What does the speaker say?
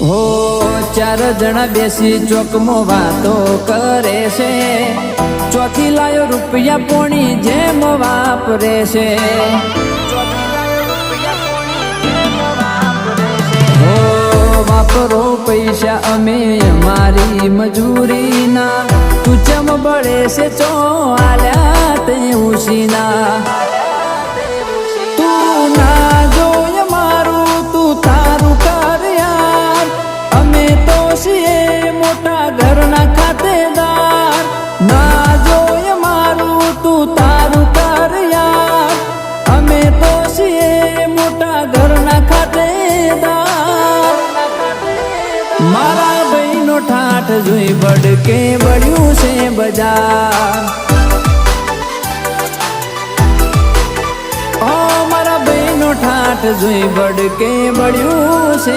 હો, ચાર જણા બેસી ચોકમો વાતો કરે છે. ચોથી લાયો રૂપિયા પોણી જેમ વાપરે છે. વાપરો પૈસા અમે અમારી મજૂરીના. તું ચમ બળે છે ચો આલ્યા તે ઉસીના. છીએ મોટા ઘરના ખાતેદાર. ના જોય મારું તું તારું કર યાર. અમે તો છીએ મોટા ઘરના ખાતેદાર. મારા ભાઈનો ઠાઠ જોઈ બડકે બળ્યું છે બજાર. ઓ મારા ભાઈનો ઠાઠ જોઈ બડકે બળ્યું છે